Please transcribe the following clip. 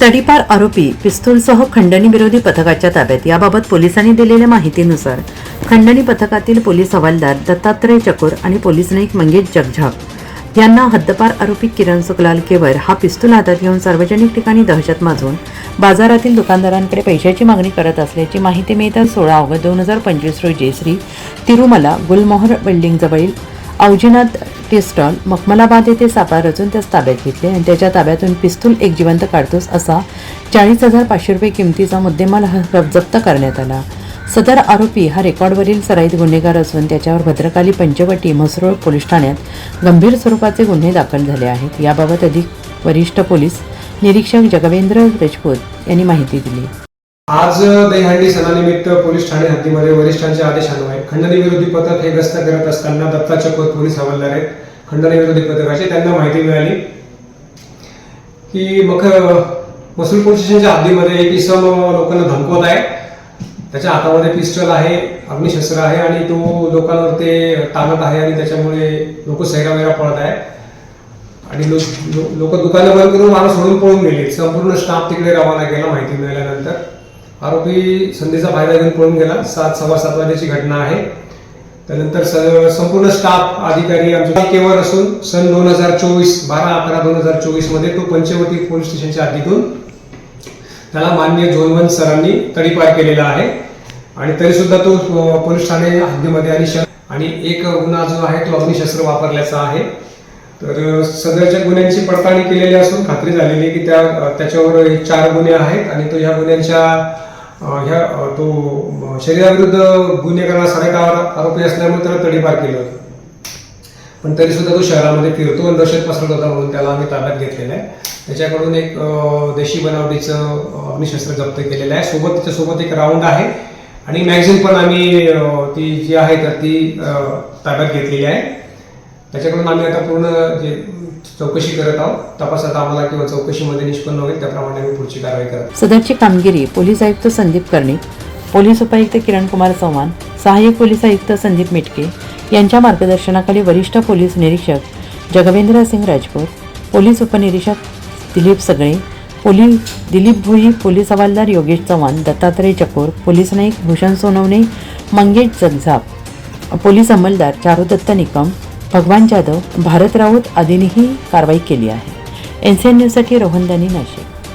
तडीपार आरोपी पिस्तूलसह खंडणी विरोधी पथकाच्या ताब्यात. याबाबत पोलिसांनी दिलेल्या माहितीनुसार खंडणी पथकातील पोलीस हवालदार दत्तात्रय चकोर आणि पोलीस नाईक मंगेश जगझाप यांना हद्दपार आरोपी किरण सुकलाल केवर हा पिस्तूल हातात घेऊन सार्वजनिक ठिकाणी दहशत माजून बाजारातील दुकानदारांकडे पैशाची मागणी करत असल्याची माहिती मिळताच सोळा ऑगस्ट दोन हजार पंचवीस रोजी श्री तिरुमला गुलमोहर बिल्डिंगजवळील औजीनाथ टी स्टॉल मखमलाबाद येथे सापळा रचून त्यास ताब्यात घेतले आणि त्याच्या ताब्यातून पिस्तूल एक जिवंत काढतोस असा चाळीस हजार पाचशे रुपये किमतीचा मुद्देमाल जप्त करण्यात आला. सदर आरोपी हा रेकॉर्डवरील सराईत गुन्हेगार असून त्याच्यावर भद्रकाली पंचवटी म्हसरोळ पोलीस ठाण्यात गंभीर स्वरूपाचे गुन्हे दाखल झाले आहेत. याबाबत अधिक वरिष्ठ पोलीस निरीक्षक जगवेंद्र राजपूत यांनी माहिती दिली. आज दहीहंडी सणानिमित्त पोलीस ठाणे हद्दीमध्ये वरिष्ठांच्या आदेशान्वये खंडणी विरोधी पथक हे गस्त करत असताना दत्ता चकोर पोलीस हवालदार आहेत. खंडणी विरोधी पथकाचे त्यांना माहिती मिळाली की मग मसूल पोलीस स्टेशनच्या हद्दीमध्ये एक इसम लोकांना धमकवत आहे. त्याच्या हातामध्ये पिस्टल आहे अग्निशस्त्र आहे आणि तो लोकांवर ते ताणत आहे आणि त्याच्यामुळे लोक सैरावेरा पळत आहे आणि लोक लोक दुकानं बंद करून माणूस सोडून पळून गेले संपूर्ण स्टाफ तिकडे रवाना केला माहिती मिळाल्यानंतर. आरोपी संधीचा फायदा घेऊन पळून गेला. सात सव्वा सात वाजेची घटना आहे. त्यानंतर स- संपूर्ण स्टाफ अधिकारी आमच्या केवर असून सन दोन हजार चोवीस बारा अकरा दोन हजार चोवीसमध्ये तो पंचवटी पोलीस स्टेशनच्या हद्दीतून त्याला मान्य झोनवन सरांनी तडीपार केलेला आहे. आणि तरी सुद्धा तो पोलीस ठाणे हद्दीमध्ये आणि श- आणि एक गुन्हा जो आहे तो अग्निशस्त्र वापरल्याचा आहे. तर सदरच्या गुन्ह्यांची पडताळणी केलेली असून खात्री झालेली की त्या त्याच्यावर चार गुन्हे आहेत आणि तो ह्या गुन्ह्यांच्या ह्या तो शरीराविरुद्ध गुन्हे करणारा सराईत आरोपी असल्यामुळे त्याला तडीपार केलं होतं. पण तरी सुद्धा तो शहरामध्ये फिरतो आणि दहशत पसरत होता म्हणून त्याला आम्ही ताब्यात घेतलेलं आहे. त्याच्याकडून एक देशी बनावटीचं अग्निशस्त्र जप्त केलेलं आहे. सोबत त्याच्यासोबत एक राऊंड आहे आणि मॅगझिन पण आम्ही ती जी आहे तर ती ताब्यात घेतलेली आहे. त्याच्याकडून आम्ही आता पूर्ण जे चौकशी करत आहोत तपासात आम्हाला किंवा चौकशीमध्ये निष्पन्न होईल त्याप्रमाणे आम्ही पुढची कारवाई करत सदरची कामगिरी पोलीस आयुक्त संदीप कर्णिक पोलीस उपायुक्त किरणकुमार चव्हाण सहाय्यक पोलीस आयुक्त संदीप मिटके यांच्या मार्गदर्शनाखाली वरिष्ठ पोलीस निरीक्षक जगवेंद्र सिंग राजपूत पोलीस उपनिरीक्षक दिलीप सगळे पोलीस दिलीप भोई पोलीस हवालदार योगेश चव्हाण दत्तात्रय चकोर पोलीस नाईक भूषण सोनवणे मंगेश जगझाप पोलीस अंमलदार चारुदत्त निकम भगवान जाधव भारत राऊत आदींनीही कारवाई केली आहे. एन सी एन न्यूजसाठी रोहन दानी नाशिक.